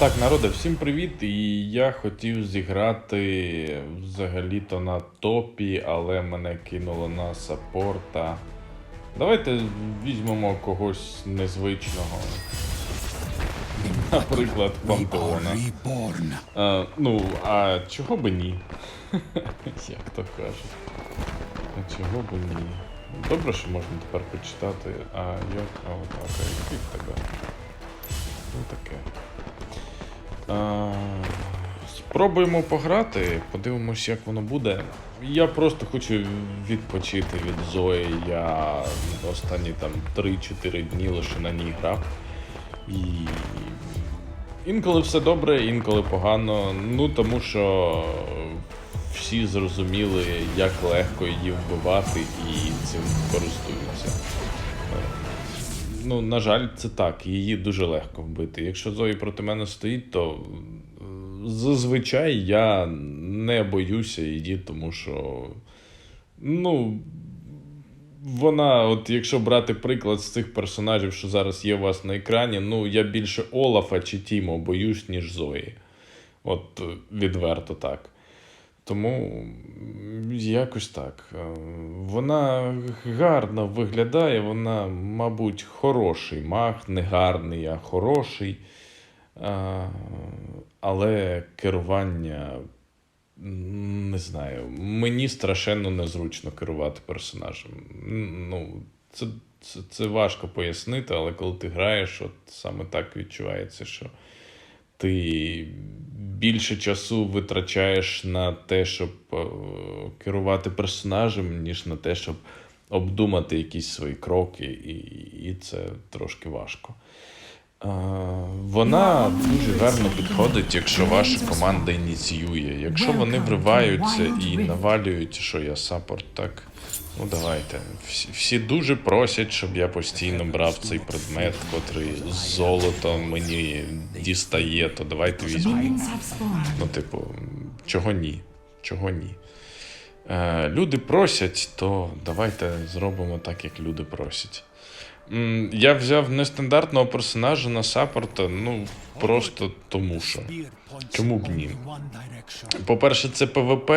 Так, народе, всім привіт! І я хотів зіграти взагалі-то на топі, але мене кинуло на саппорта. Давайте візьмемо когось незвичного. Наприклад, Пантеона. А, ну, а чого би ні? Як то кажуть. А чого би ні? Добре, що можна тепер почитати. А як. А який тебе? Ну таке. Спробуємо пограти, подивимось, як воно буде. Я просто хочу відпочити від Зої. Я останні там 3-4 дні лише на ній грав. І інколи все добре, інколи погано. Ну тому що всі зрозуміли, як легко її вбивати і цим користуються. Ну, на жаль, це так. Її дуже легко вбити. Якщо Зої проти мене стоїть, то е, зазвичай я не боюся її, тому що. Ну. Вона, от якщо брати приклад з цих персонажів, що зараз є у вас на екрані, ну я більше Олафа чи Тімо боюсь, ніж Зої. От відверто так. Тому якось так. Е, Вона гарно виглядає, вона, мабуть, хороший маг, не гарний, а хороший. Е, Але керування не знаю, мені страшенно незручно керувати персонажем. Ну, це, це, це важко пояснити, але коли ти граєш, от саме так відчувається, що ти більше часу витрачаєш на те, щоб е, керувати персонажем, ніж на те, щоб обдумати якісь свої кроки, і, і це трошки важко. Е, Вона дуже гарно підходить, якщо ваша команда ініціює. Якщо вони вриваються і навалюють, що я саппорт, так. Ну давайте. Всі, всі дуже просять, щоб я постійно брав цей предмет, котрий з золотом мені дістає, то давайте візьмемо. Ну, типу, чого ні? Чого ні? Е, люди просять, то давайте зробимо так, як люди просять. Я взяв нестандартного персонажа на саппорта, ну просто тому що. Чому б ні? По-перше, це ПВП,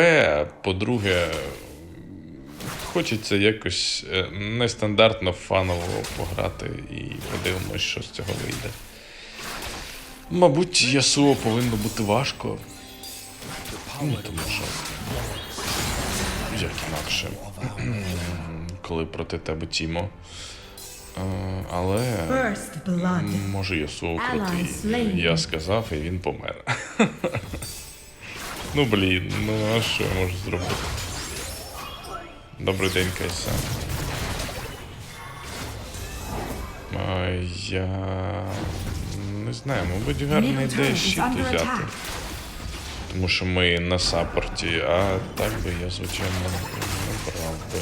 по-друге, хочеться якось е, нестандартно фаново пограти і подивимось, що з цього вийде. Мабуть, Ясуо повинно бути важко. Ну, тому що. Як інакше. Коли проти тебе Тімо. Е, Але. Може Ясуо крутий. Я сказав, і він помер. ну блін, ну а що я можу зробити? Добрий день, Кайсан. А, я не знаю, мабуть, гарна Middle ідея щит взяти. Тому що ми на саппорті, а так би я, звичайно, не брав би.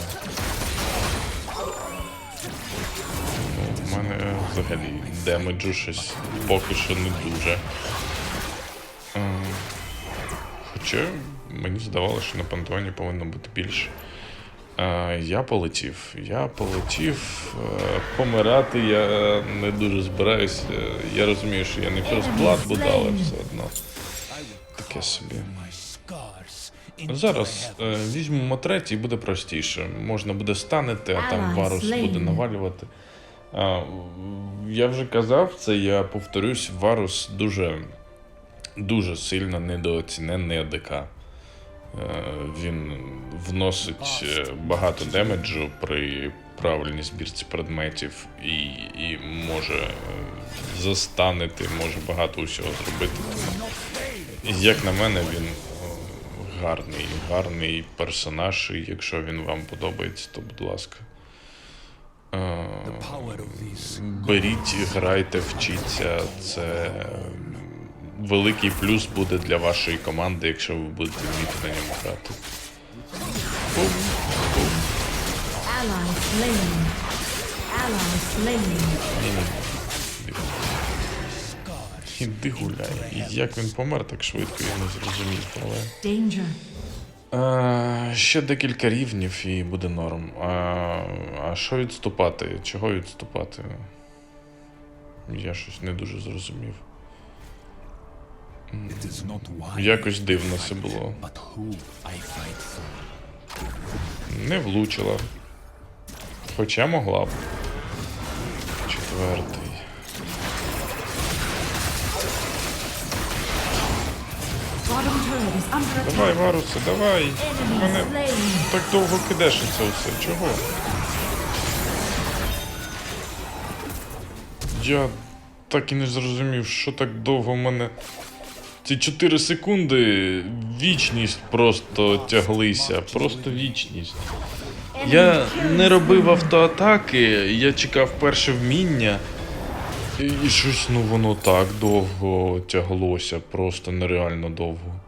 Ну, в мене взагалі демеджу щось поки що не дуже. Е, Хоча мені здавалося, що на пантеоні повинно бути більше. Е, Я полетів. Я полетів. Е, Помирати я не дуже збираюся. Я розумію, що я не ферстблад буду, але все одно. Таке собі. Зараз е, візьмемо третій, буде простіше. Можна буде станити, а там варус буде навалювати. Я вже казав це, я повторюсь, варус дуже, дуже сильно недооцінений АДК. Е, Він вносить е, багато демеджу при правильній збірці предметів і, і може е, застанити, може багато усього зробити. Як на мене, він гарний, гарний персонаж, і якщо він вам подобається, то будь ласка. Беріть, грайте, вчіться. Це великий плюс буде для вашої команди, якщо ви будете вміти на ньому грати. Бум, бум. Іди гуляй. І як він помер так швидко, я не зрозумів, але. Danger. Е, ще декілька рівнів і буде норм. А, а що відступати? Чого відступати? Я щось не дуже зрозумів. Якось дивно це було. Не влучила. Хоча могла б. Четвертий. Давай, Варусе, давай. Мене так довго кидеш це все. Чого? Я так і не зрозумів, що так довго мене. Ці 4 секунди вічність просто тяглися. Просто вічність. Я не робив автоатаки, я чекав перше вміння. І, і щось, ну воно так довго тяглося, просто нереально довго.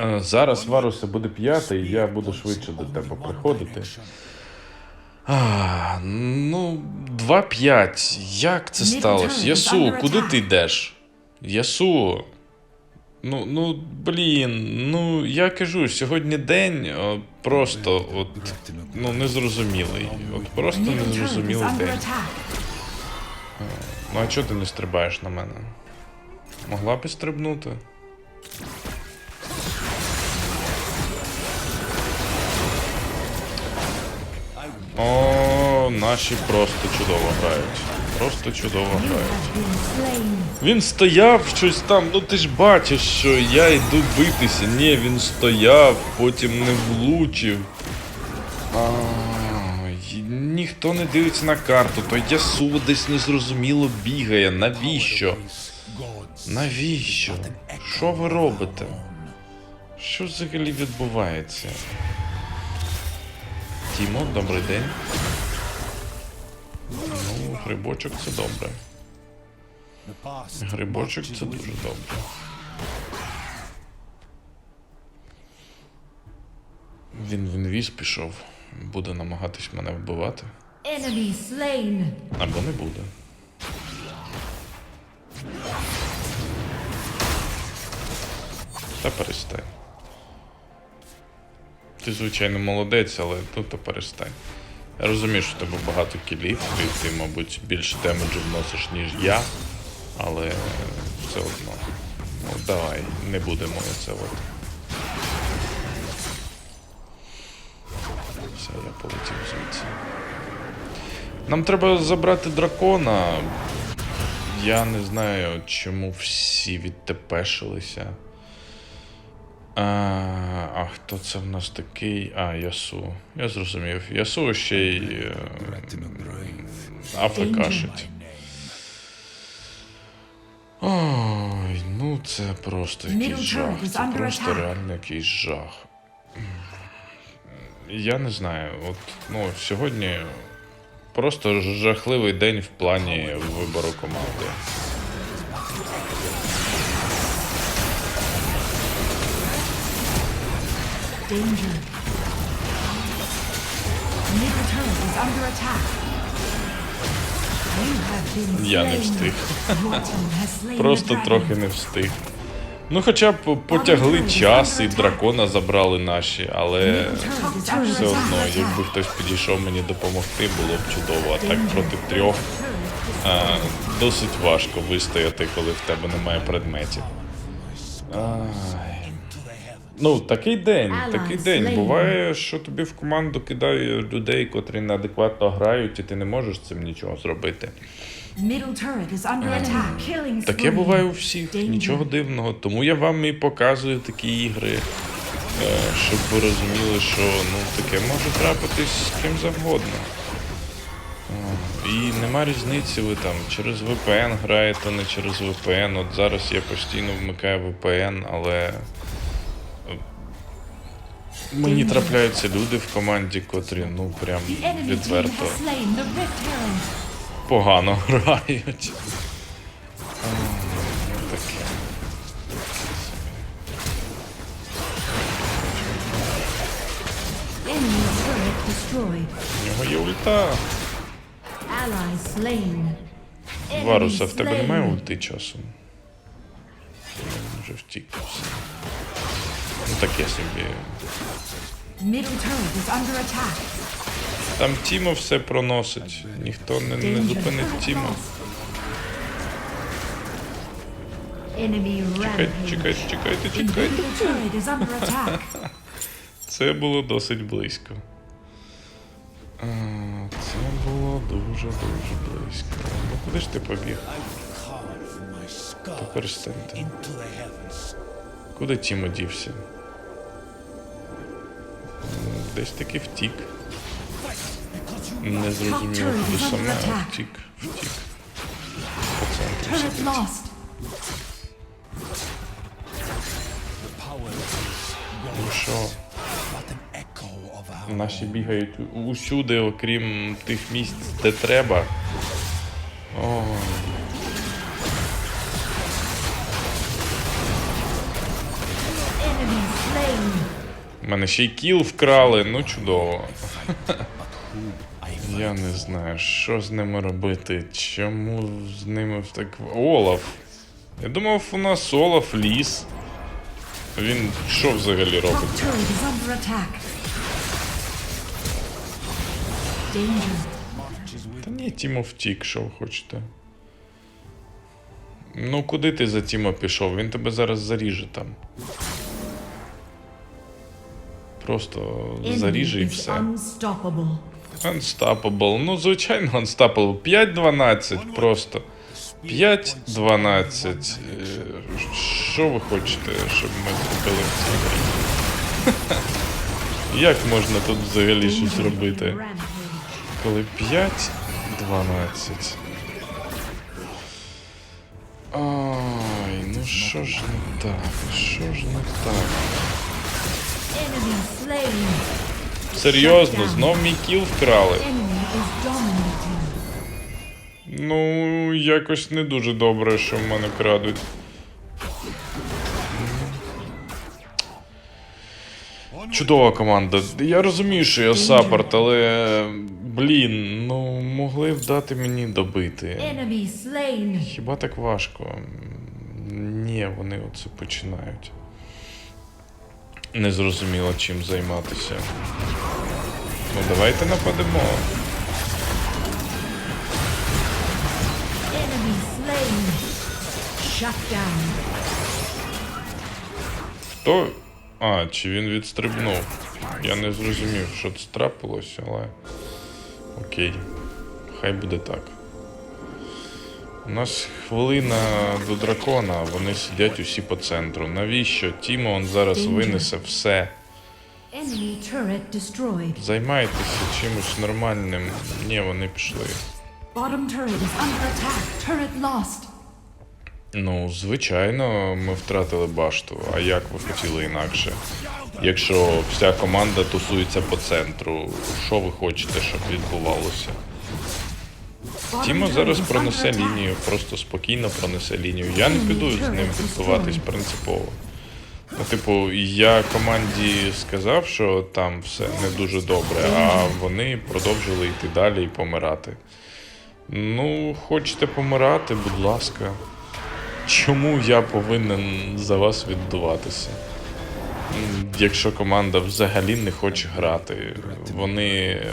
Е, Зараз Варуса буде п'ятий, я буду швидше до тебе приходити. А, ну, 2-5. Як це сталося? Ясу, куди ти йдеш? Ясу. Ну, ну, блін, ну я кажу, сьогодні день о, просто от, ну, незрозумілий. От просто незрозумілий день. Ну а чого ти не стрибаєш на мене? Могла б і стрибнути. О, наші просто чудово грають. Просто чудово slain. Він стояв щось там, ну ти ж бачиш, що я йду битися. Ні, він стояв, потім не влучив. А, ніхто не дивиться на карту, то Ясу десь незрозуміло бігає. Навіщо? Навіщо? Що ви робите? Що взагалі відбувається? Тімо, добрий день. Грибочок це добре. Грибочок це дуже добре. Він в інвіз пішов. Буде намагатись мене вбивати. Або не буде. Та перестань. Ти, звичайно, молодець, але ну то перестань. Розумію, що тебе багато кілів, і ти, мабуть, більше демеджу вносиш, ніж я, але все одно. Ну, давай, не будемо це от. Все, я полетів звідси. Нам треба забрати дракона. Я не знаю, чому всі відтепешилися. А, а хто це в нас такий? А, Ясу. Я зрозумів. Ясу ще й е, афекашить. Ой, ну це просто якийсь жах. Це просто реально якийсь жах. Я не знаю, от ну сьогодні просто жахливий день в плані вибору команди. Danger. Middle turret is under attack. You have been Я не встиг. Просто трохи не встиг. Ну, хоча б потягли час і дракона забрали наші, але все одно, якби хтось підійшов мені допомогти, було б чудово. А так проти трьох а, досить важко вистояти, коли в тебе немає предметів. Ай. Ну, такий день, такий день. Буває, що тобі в команду кидають людей, котрі неадекватно грають, і ти не можеш з цим нічого зробити. Killing Таке буває у всіх, нічого дивного. Тому я вам і показую такі ігри, е, щоб ви розуміли, що ну, таке може трапитись з ким завгодно. І нема різниці, ви там через VPN граєте, не через VPN. От зараз я постійно вмикаю VPN, але е, мені трапляються люди в команді, котрі ну прям відверто погано грають. У нього є ульта. Варуса, в тебе немає ульти часом? Вже втік. Ну таке собі. Там Тімо все проносить. Ніхто не, не зупинить Тімо. Чекайте, чекайте, чекайте, чекайте. Це було досить близько. Це було дуже-дуже близько. Ну куди ж ти побіг? The heavens. Куди Тімо дівся? Десь таки втік. Не зрозуміло, куди саме, а втік, втік. По центру сидить. Ну що, наші бігають усюди, окрім тих місць, де треба. Ой. Enemy slain. У мене ще й кіл вкрали, ну чудово. Я не знаю, що з ними робити. Чому з ними так. Олаф. Я думав, у нас Олаф ліс. Він що взагалі робить? Та ні, Тімо втік, що ви хочете. Ну, куди ти за Тімо пішов? Він тебе зараз заріже там. Просто заріже і все. unstoppable. Unstoppable. Ну, звичайно, Unstoppable. 5-12 просто. 5-12. Е, Що ви хочете, щоб ми зробили в цій грі? Як можна тут взагалі щось Danger. робити? Коли 5-12. Ай, ну що ж не так? Що ж не так? Серйозно, знов мій кіл вкрали. Ну, якось не дуже добре, що в мене крадуть. Чудова команда. Я розумію, що я саппорт, але. Блін, ну могли б дати мені добити. Хіба так важко? Ні, вони оце починають. Незрозуміло чим займатися. Ну давайте нападемо. Хто. А, чи він відстрибнув? Я не зрозумів, що це трапилося, але. Окей. Хай буде так. У нас хвилина до дракона, а вони сидять усі по центру. Навіщо? Тімо он зараз винесе все. Займайтеся чимось нормальним. Ні, вони пішли. Ну, звичайно, ми втратили башту. А як ви хотіли інакше? Якщо вся команда тусується по центру, що ви хочете, щоб відбувалося? Тімо зараз пронесе лінію, просто спокійно пронесе лінію. Я не піду з ним фіксуватись принципово. Ну, типу, я команді сказав, що там все не дуже добре, а вони продовжили йти далі і помирати. Ну, хочете помирати, будь ласка. Чому я повинен за вас віддуватися? Якщо команда взагалі не хоче грати, вони е,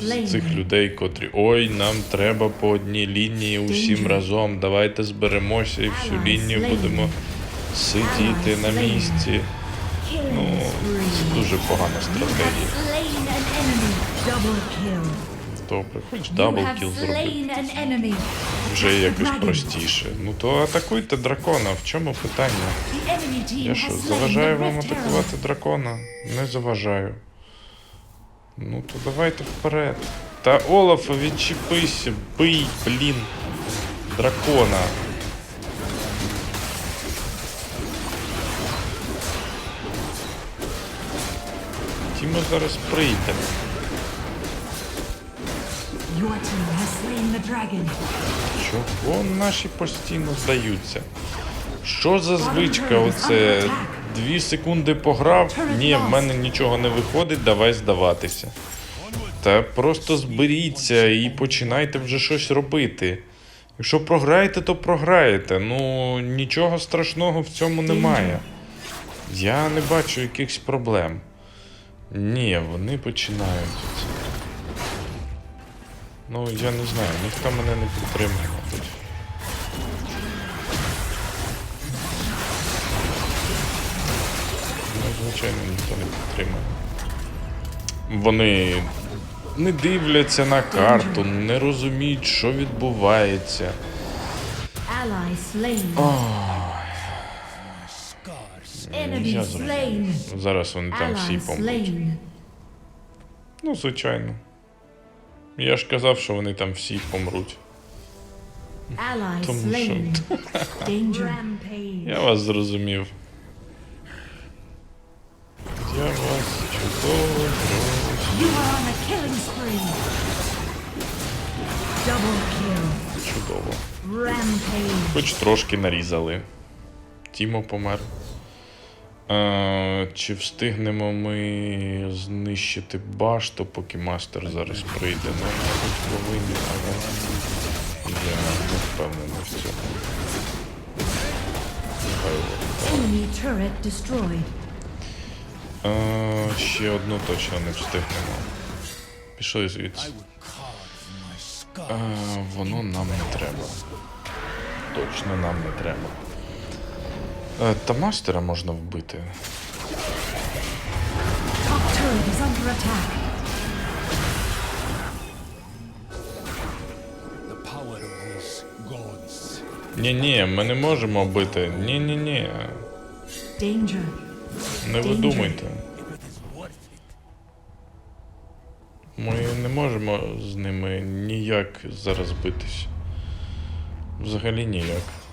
з цих людей, котрі ой, нам треба по одній лінії усім разом, давайте зберемося і всю лінію будемо сидіти на місці. Ну, це дуже погана стратегія. Добре, хоч You дабл зробити. Вже якось простіше. Ну то атакуйте дракона. В чому питання? Я що, заважаю вам атакувати дракона? Не заважаю. Ну то давайте вперед. Та Олафа, відчепися, бий, блін, дракона. Тімо зараз прийде. Your team has slain the dragon. Чого наші постійно здаються? Що за звичка? Оце дві секунди пограв. Ні, в мене нічого не виходить, давай здаватися. Та просто зберіться і починайте вже щось робити. Якщо програєте, то програєте. Ну нічого страшного в цьому немає. Я не бачу якихось проблем. Ні, вони починають. Ну, я не знаю, ніхто мене не підтримує тут. Ну, звичайно, ніхто не підтримує. Вони не дивляться на карту, не розуміють, що відбувається. Ой. Я зараз вони там всі помруть. Ну, звичайно. Я ж казав, що вони там всі помруть. Тому що я вас зрозумів. Я вас чудово зрозумів. Чудово. Хоч трошки нарізали. Тімо помер. Е, чи встигнемо ми знищити башту, поки мастер зараз прийде? Ну, мабуть, повинні, але я не впевнений в цьому. Е, ще одну точно не встигнемо. Пішли звідси. Scars. воно нам не треба. Точно нам не треба. Е, та мастера можна вбити. Ні-ні, ми не можемо бити. Ні-ні-ні. Не it. Ми не можемо з ними ніяк зараз битись. Взагалі ніяк.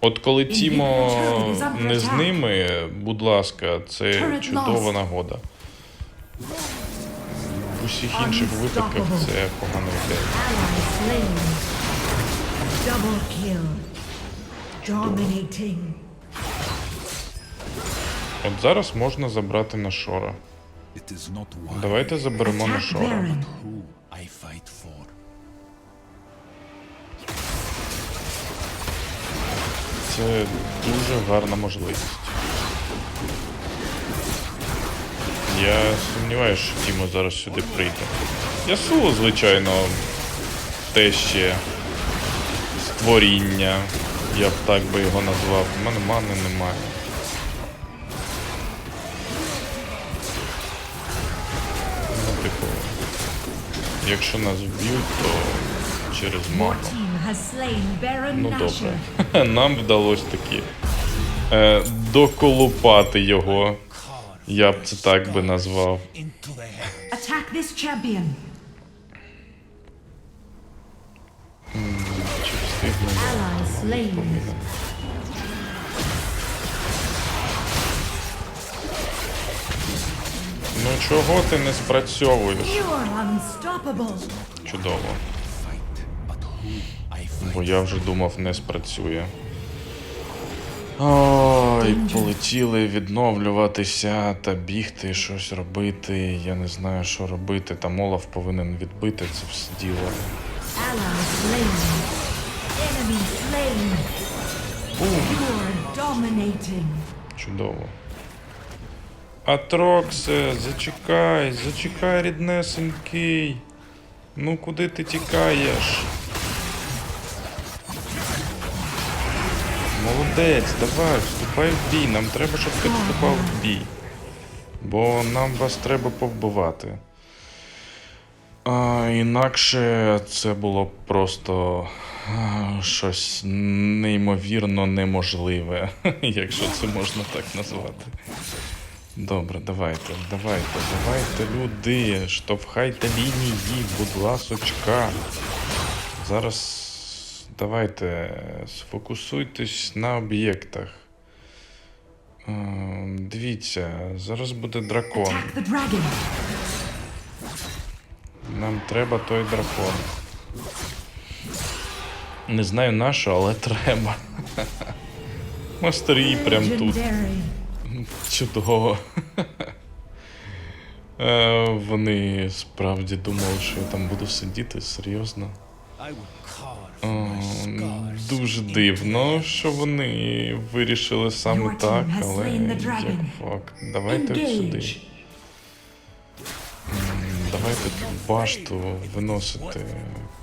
От коли Тімо не з ними, будь ласка, це чудова нагода. В усіх інших випадках це kill. Dominating. От зараз можна забрати на Шора. Давайте заберемо на Шора. Це дуже гарна можливість. Я сумніваюся, що Тімо зараз сюди прийде. Ясуло, звичайно, те ще створіння. Я б так би його назвав. У мене мани немає. Ну, типу, якщо нас вб'ють, то через ману. Ну добре. Нам вдалося таки е, доколупати його. Я б це так би назвав. Attack this champion. Чи встигнемо? Ну чого ти не спрацьовуєш? Чудово. Бо я вже думав, не спрацює. Ой, полетіли відновлюватися та бігти, щось робити. Я не знаю, що робити. Там Олаф повинен відбити це все діло. Чудово. Атроксе, зачекай, зачекай, ріднесенький. Ну куди ти тікаєш? Молодець, давай, вступай в бій. Нам треба, щоб ти вступав в бій. Бо нам вас треба повбивати. А, інакше це було б просто щось неймовірно неможливе, якщо це можна так назвати. Добре, давайте, давайте, давайте, люди, штовхайте лінії, будь ласочка. Зараз давайте сфокусуйтесь на об'єктах. Е, Дивіться, зараз буде дракон. Нам треба той дракон. Не знаю на що, але треба. Мастері прям тут. Чудово. Е, Вони справді думали, що я там буду сидіти, серйозно. Дуже дивно, що вони вирішили саме так, але як факт. Давайте от сюди. Давайте тут башту виносити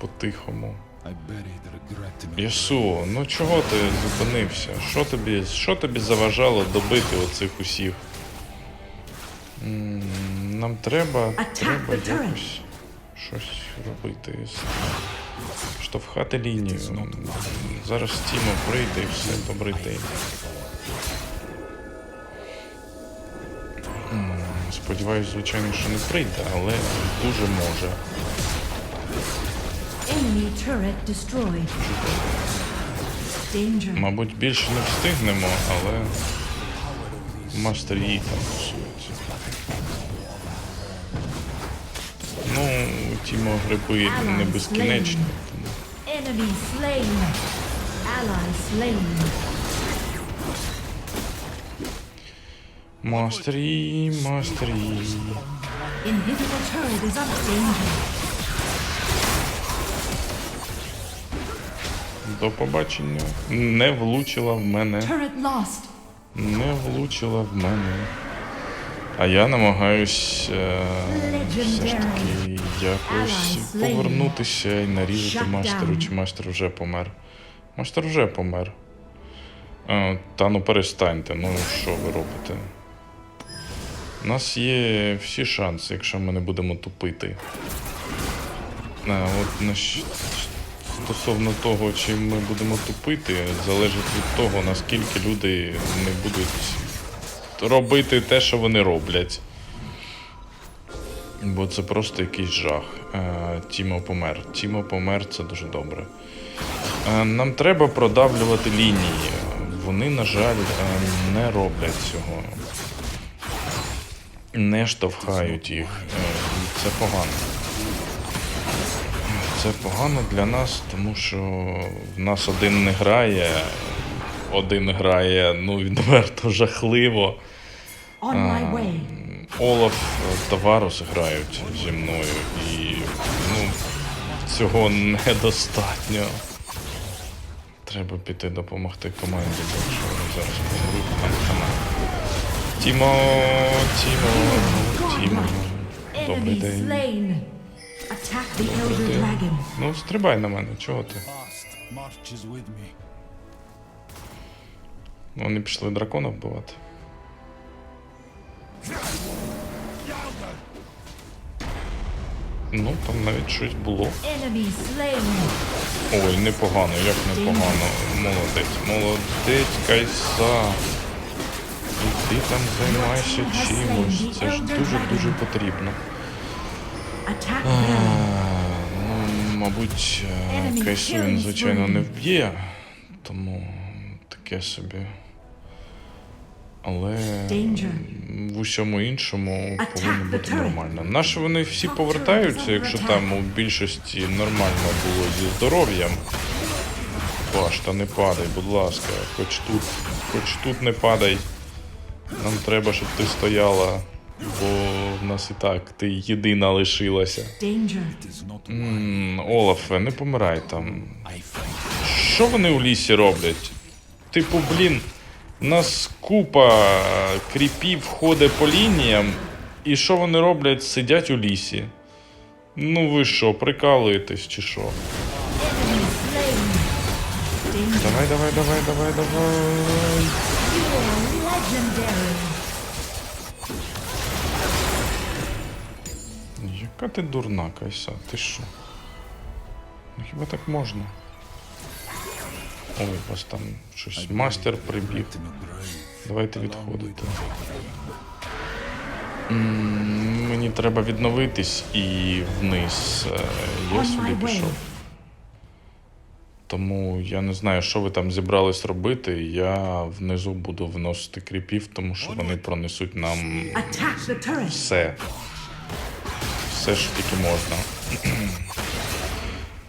по-тихому. I buried regret in a Ясу, ну чого ти зупинився? Що тобі, що тобі заважало добити оцих усіх? Нам треба, треба якось щось робити. Штовхати лінію. Зараз Тімо прийде і все, добрий день. Сподіваюсь, звичайно, що не прийде, але дуже може. Мабуть, більше не встигнемо, але мастер її там Ну, Тімо гриби не безкінечні. тому Enemy slain. Ally slain. Мастер її, мастер її. Inhibitor turret is under danger. До побачення. Не влучила в мене. Не влучила в мене. А я намагаюсь е, все ж таки якось повернутися і нарізати мастеру, чи майстер вже помер. Майстер вже помер. Е, та ну перестаньте, ну що ви робите? У нас є всі шанси, якщо ми не будемо тупити. А, от на щ- стосовно того, чи ми будемо тупити, залежить від того, наскільки люди не будуть робити те, що вони роблять. Бо це просто якийсь жах. Е, Тімо помер. Тімо помер, це дуже добре. Е, Нам треба продавлювати лінії. Вони, на жаль, е, не роблять цього. Не штовхають їх. Це погано. Це погано для нас, тому що в нас один не грає, один грає, ну, відверто жахливо. Way. Олаф та Варус грають зі мною, і ну, цього недостатньо. Треба піти допомогти команді, бо якщо вони зараз помруть, там хана. Тімо, Тімо, Тімо. Добрий день. Elder Dragon. Ну, стрибай на мене, чого ти? Вони пішли дракона вбивати. Ну, там навіть щось було. Ой, непогано, як непогано. Молодець, молодець, Кайса. І ти там займайся чимось. Це ж дуже-дуже потрібно. А, ну, мабуть, Кайсу він, звичайно, не вб'є, тому таке собі. Але в усьому іншому повинно бути нормально. Наші вони всі повертаються, якщо там у більшості нормально було зі здоров'ям. Башта, не падай, будь ласка, хоч тут, хоч тут не падай. Нам треба, щоб ти стояла, бо в нас і так ти єдина лишилася. Not М, Олафе, не помирай там. Що вони у лісі роблять? Типу, блін, нас купа кріпів ходить по лініям, і що вони роблять? Сидять у лісі. Ну ви що, прикалуєтесь чи що? Давай, давай, давай, давай, давай. Яка ти дурна, Кайса, ти що? Ну хіба так можна? Ой, у вас там щось мастер прибіг. Давайте відходити. Мені треба відновитись і вниз. Е, Я way. пішов. Тому я не знаю, що ви там зібрались робити. Я внизу буду вносити кріпів, тому що вони пронесуть нам все. Все, що тільки можна.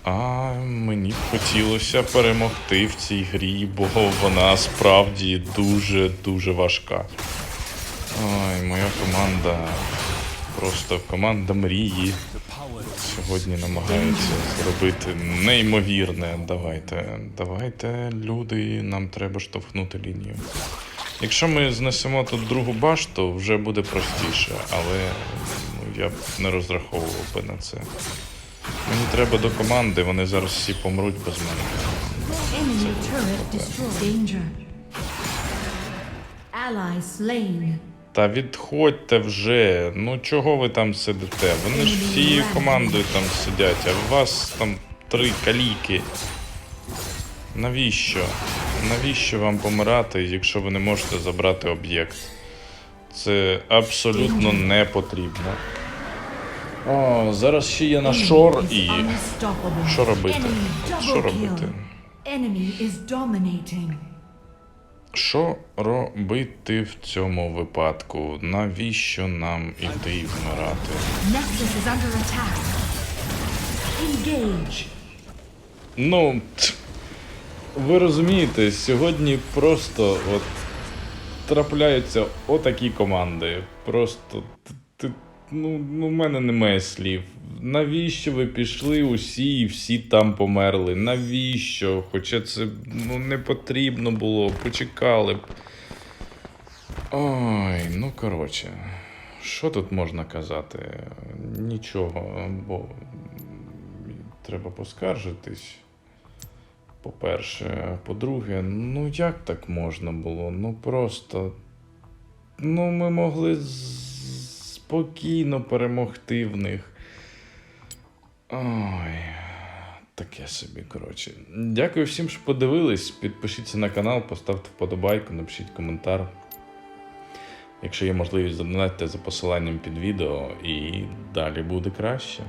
А мені б хотілося перемогти в цій грі, бо вона справді дуже-дуже важка. Ой, моя команда. Просто команда мрії. Сьогодні намагається зробити неймовірне. Давайте, давайте, люди, нам треба штовхнути лінію. Якщо ми знесемо тут другу башту, вже буде простіше, але ну, я б не розраховував би на це. Мені треба до команди, вони зараз всі помруть без мене. Та відходьте вже. Ну чого ви там сидите? Вони ж всією командою там сидять, а у вас там три каліки. Навіщо? Навіщо вам помирати, якщо ви не можете забрати об'єкт? Це абсолютно не потрібно. О, зараз ще є на шор і. Що робити? Що робити? Що робити в цьому випадку? Навіщо нам іти і вмирати? Ну, ви розумієте, сьогодні просто от трапляються отакі команди. Просто т- т- ну, ну, в мене немає слів. Навіщо ви пішли усі і всі там померли? Навіщо? Хоча це ну, не потрібно було, почекали б. Ой, ну коротше, що тут можна казати? Нічого, бо треба поскаржитись. По-перше, по-друге, ну як так можна було? Ну просто. Ну, ми могли спокійно перемогти в них. Ой, таке собі, коротше. Дякую всім, що подивились. Підпишіться на канал, поставте вподобайку, напишіть коментар. Якщо є можливість, задонатьте за посиланням під відео, і далі буде краще.